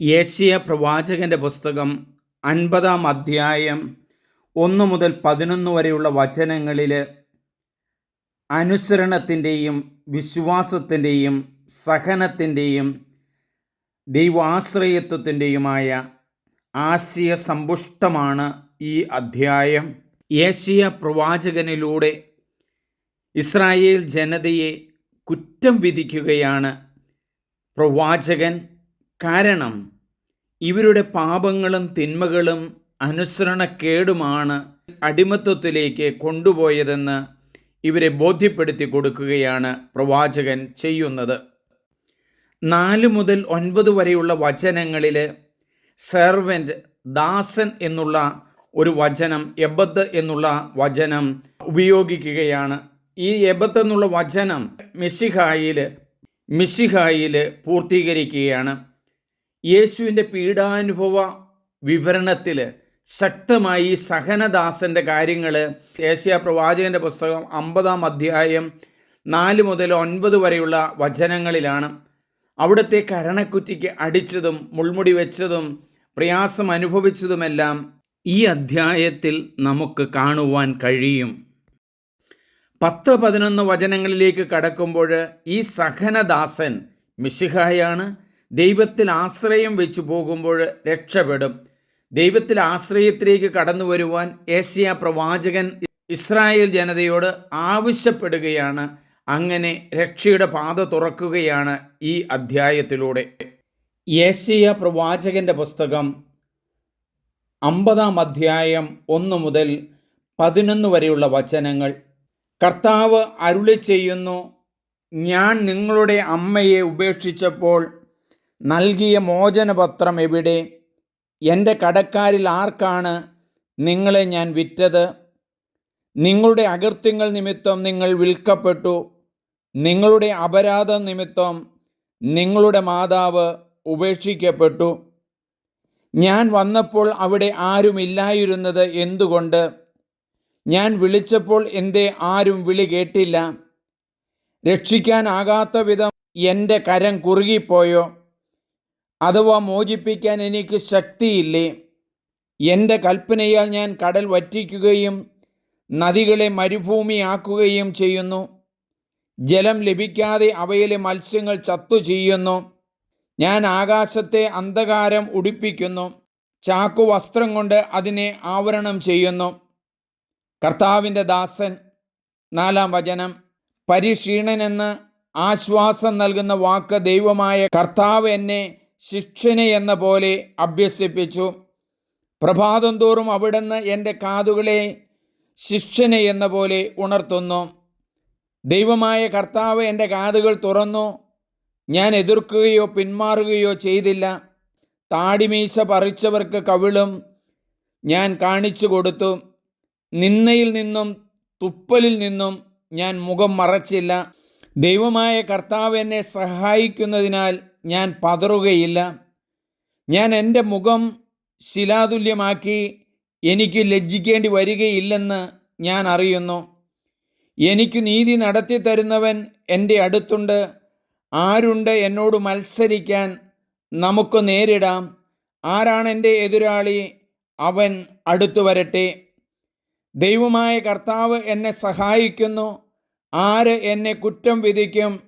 യേശയ പ്രവാചകന്റെ പുസ്തകം അൻപതാം അധ്യായം ഒന്ന് മുതൽ പതിനൊന്ന് വരെയുള്ള വചനങ്ങളിൽ അനുസരണത്തിന്റെയും വിശ്വാസത്തിന്റെയും സഹനത്തിന്റെയും ദൈവാശ്രയത്വത്തിന്റെയുമായ ആശയ സമ്പുഷ്ടമാണ് ഈ അധ്യായം. യേശിയ പ്രവാചകനിലൂടെ ഇസ്രായേൽ ജനതയെ കുറ്റം വിധിക്കുകയാണ് പ്രവാചകൻ. കാരണം ഇവരുടെ പാപങ്ങളും തിന്മകളും അനുസരണക്കേടുമാണ് അടിമത്വത്തിലേക്ക് കൊണ്ടുപോയതെന്ന് ഇവരെ ബോധ്യപ്പെടുത്തി കൊടുക്കുകയാണ് പ്രവാചകൻ ചെയ്യുന്നത്. നാല് മുതൽ ഒൻപത് വരെയുള്ള വചനങ്ങളിൽ സെർവന്റ് ദാസൻ എന്നുള്ള ഒരു വചനം എബദ് എന്നുള്ള വചനം ഉപയോഗിക്കുകയാണ്. ഈ എബത്ത് എന്നുള്ള വചനം മിശിഹായിൽ മിശിഹായിൽ പൂർത്തീകരിക്കുകയാണ്. യേശുവിന്റെ പീഡാനുഭവ വിവരണത്തിൽ ശക്തമായി സഹനദാസന്റെ കാര്യങ്ങൾ ഏഷ്യ പ്രവാചകന്റെ പുസ്തകം അമ്പതാം അധ്യായം നാല് മുതൽ ഒൻപത് വരെയുള്ള വചനങ്ങളിലാണ്. അവിടുത്തെ കരണക്കുറ്റിക്ക് അടിച്ചതും മുൾമുടി വെച്ചതും പ്രയാസം അനുഭവിച്ചതുമെല്ലാം ഈ അധ്യായത്തിൽ നമുക്ക് കാണുവാൻ കഴിയും. പത്ത് പതിനൊന്ന് വചനങ്ങളിലേക്ക് കടക്കുമ്പോൾ ഈ സഹനദാസൻ മിശിഹായാണ്. ദൈവത്തിൽ ആശ്രയം വെച്ചു പോകുമ്പോൾ രക്ഷപ്പെടും. ദൈവത്തിൽ ആശ്രയത്തിലേക്ക് കടന്നു വരുവാൻ ഏഷ്യ പ്രവാചകൻ ഇസ്രായേൽ ജനതയോട് ആവശ്യപ്പെടുകയാണ്. അങ്ങനെ രക്ഷയുടെ പാത തുറക്കുകയാണ് ഈ അധ്യായത്തിലൂടെ. ഏഷ്യ പ്രവാചകന്റെ പുസ്തകം അമ്പതാം അധ്യായം ഒന്ന് മുതൽ പതിനൊന്ന് വരെയുള്ള വചനങ്ങൾ കർത്താവ് അരുളി ചെയ്യുന്നു ഞാൻ നിങ്ങളുടെ അമ്മയെ ഉപേക്ഷിച്ചപ്പോൾ നൽകിയ മോചനപത്രം എവിടെ? എന്റെ കടക്കാരിൽ ആർക്കാണ് നിങ്ങളെ ഞാൻ വിറ്റത്? നിങ്ങളുടെ അകൃത്യങ്ങൾ നിമിത്തം നിങ്ങൾ വിൽക്കപ്പെട്ടു. നിങ്ങളുടെ അപരാധം നിമിത്തം നിങ്ങളുടെ മാതാവ് ഉപേക്ഷിക്കപ്പെട്ടു. ഞാൻ വന്നപ്പോൾ അവിടെ ആരുമില്ലായിരുന്നത് എന്തുകൊണ്ട്? ഞാൻ വിളിച്ചപ്പോൾ എന്തേ ആരും വിളി കേട്ടില്ല. രക്ഷിക്കാനാകാത്ത വിധം എന്റെ കരം കുറുകിപ്പോയോ? അഥവാ മോചിപ്പിക്കാൻ എനിക്ക് ശക്തിയില്ലേ? എന്റെ കൽപ്പനയാൽ ഞാൻ കടൽ വറ്റിക്കുകയും നദികളെ മരുഭൂമിയാക്കുകയും ചെയ്യുന്നു. ജലം ലഭിക്കാതെ അവയിലെ മത്സ്യങ്ങൾ ചത്തു ചെയ്യുന്നു. ഞാൻ ആകാശത്തെ അന്ധകാരം ഉടിപ്പിക്കുന്നു. ചാക്കു വസ്ത്രം കൊണ്ട് അതിനെ ആവരണം ചെയ്യുന്നു. കർത്താവിന്റെ ദാസൻ നാലാം വചനം പരിക്ഷീണനെന്ന് ആശ്വാസം നൽകുന്ന വാക്ക് ദൈവമായ കർത്താവ് എന്നെ ശിക്ഷന എന്ന പോലെ അഭ്യസിപ്പിച്ചു. പ്രഭാതം തോറും അവിടുന്ന് എന്റെ കാതുകളെ ശിക്ഷന എന്ന പോലെ ഉണർത്തുന്നു. ദൈവമായ കർത്താവ് എന്റെ കാതുകൾ തുറന്നു. ഞാൻ എതിർക്കുകയോ പിന്മാറുകയോ ചെയ്തില്ല. താടിമീശ പറിച്ചവർക്ക് കവിളും ഞാൻ കാണിച്ചു കൊടുത്തു. നിന്നയിൽ നിന്നും തുപ്പലിൽ നിന്നും ഞാൻ മുഖം മറച്ചില്ല. ദൈവമായ കർത്താവ് എന്നെ സഹായിക്കുന്നതിനാൽ ഞാൻ പതറുകയില്ല. ഞാൻ എന്റെ മുഖം ശിലാതുല്യമാക്കി എനിക്ക് ലജ്ജിക്കേണ്ടി വരികയില്ലെന്ന് ഞാൻ അറിയുന്നു. എനിക്ക് നീതി നടത്തി തരുന്നവൻ എന്റെ അടുത്തുണ്ട്. ആരുണ്ട് എന്നോട് മത്സരിക്കാൻ നമുക്ക് നേരിടാം. ആരാണ് എന്റെ എതിരാളി? അവൻ അടുത്തു വരട്ടെ. ദൈവമായ കർത്താവ് എന്നെ സഹായിക്കുന്നു. ആര് എന്നെ കുറ്റം വിധിക്കും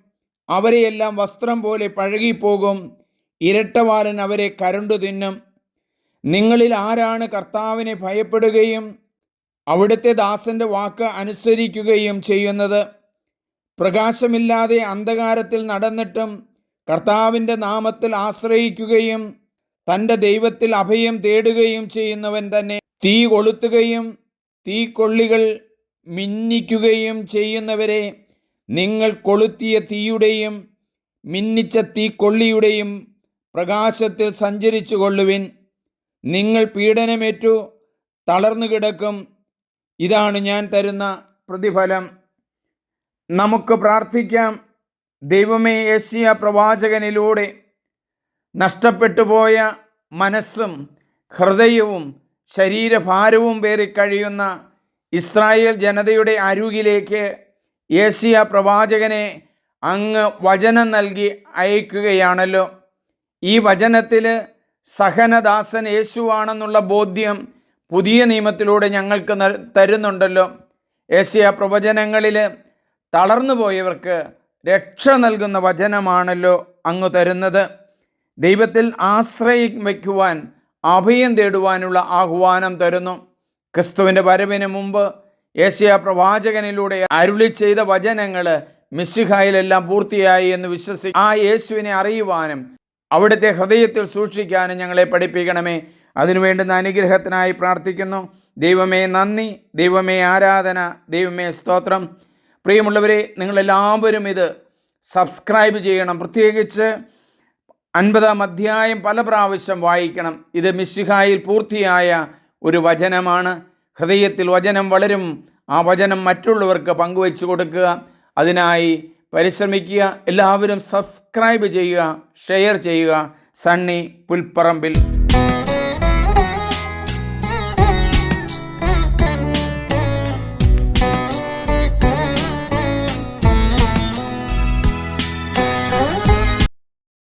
അവരെയെല്ലാം വസ്ത്രം പോലെ പഴകിപ്പോകും. ഇരട്ടവാലൻ അവരെ കരുണ്ടു തിന്നും. നിങ്ങളിൽ ആരാണ് കർത്താവിനെ ഭയപ്പെടുകയും അവിടുത്തെ ദാസന്റെ വാക്ക് അനുസരിക്കുകയും ചെയ്യുന്നത്? പ്രകാശമില്ലാതെ അന്ധകാരത്തിൽ നടന്നിട്ടും കർത്താവിന്റെ നാമത്തിൽ ആശ്രയിക്കുകയും തന്റെ ദൈവത്തിൽ അഭയം തേടുകയും ചെയ്യുന്നവൻ തന്നെ. തീ കൊളുത്തുകയും തീക്കൊള്ളികൾ മിന്നിക്കുകയും ചെയ്യുന്നവരെ നിങ്ങൾ കൊളുത്തിയ തീയുടെയും മിന്നിച്ച തീക്കൊള്ളിയുടെയും പ്രകാശത്തിൽ സഞ്ചരിച്ചു കൊള്ളുവിൻ. നിങ്ങൾ പീഡനമേറ്റു തളർന്നു കിടക്കും. ഇതാണ് ഞാൻ തരുന്ന പ്രതിഫലം. നമുക്ക് പ്രാർത്ഥിക്കാം. ദൈവമേ യേശിയ പ്രവാചകനിലൂടെ നഷ്ടപ്പെട്ടു പോയ മനസ്സും ഹൃദയവും ശരീരഭാരവും വേറി കഴിയുന്ന ഇസ്രായേൽ ജനതയുടെ അരുകിലേക്ക് ഏഷ്യ പ്രവാചകനെ അങ്ങ് വചനം നൽകി അയക്കുകയാണല്ലോ. ഈ വചനത്തിൽ സഹനദാസൻ യേശുവാണെന്നുള്ള ബോധ്യം പുതിയ നിയമത്തിലൂടെ ഞങ്ങൾക്ക് തരുന്നുണ്ടല്ലോ. ഏഷ്യ പ്രവചനങ്ങളിൽ തളർന്നു പോയവർക്ക് രക്ഷ നൽകുന്ന വചനമാണല്ലോ അങ്ങ് തരുന്നത്. ദൈവത്തിൽ ആശ്രയം വയ്ക്കുവാൻ അഭയം തേടുവാനുള്ള ആഹ്വാനം തരുന്നു. ക്രിസ്തുവിന്റെ വരവിന് മുമ്പ് ഏഷ്യ പ്രവാചകനിലൂടെ അരുളി ചെയ്ത വചനങ്ങൾ മിശിഹായിലെല്ലാം പൂർത്തിയായി എന്ന് വിശ്വസി ആ യേശുവിനെ അറിയുവാനും അവിടുത്തെ ഹൃദയത്തിൽ സൂക്ഷിക്കാനും ഞങ്ങളെ പഠിപ്പിക്കണമേ. അതിനുവേണ്ടുന്ന അനുഗ്രഹത്തിനായി പ്രാർത്ഥിക്കുന്നു. ദൈവമേ നന്ദി ദൈവമേ ആരാധന ദൈവമേ സ്തോത്രം. പ്രിയമുള്ളവരെ നിങ്ങളെല്ലാവരും ഇത് സബ്സ്ക്രൈബ് ചെയ്യണം. പ്രത്യേകിച്ച് അൻപതാം അധ്യായം പല പ്രാവശ്യം വായിക്കണം. ഇത് മിശിഹായിൽ പൂർത്തിയായ ഒരു വചനമാണ്. ഹൃദയത്തിൽ വചനം വളരും. ആ വചനം മറ്റുള്ളവർക്ക് പങ്കുവെച്ചു കൊടുക്കുക. അതിനായി പരിശ്രമിക്കുക. എല്ലാവരും സബ്സ്ക്രൈബ് ചെയ്യുക. ഷെയർ ചെയ്യുക. സണ്ണി പുൽപ്പറമ്പിൽ.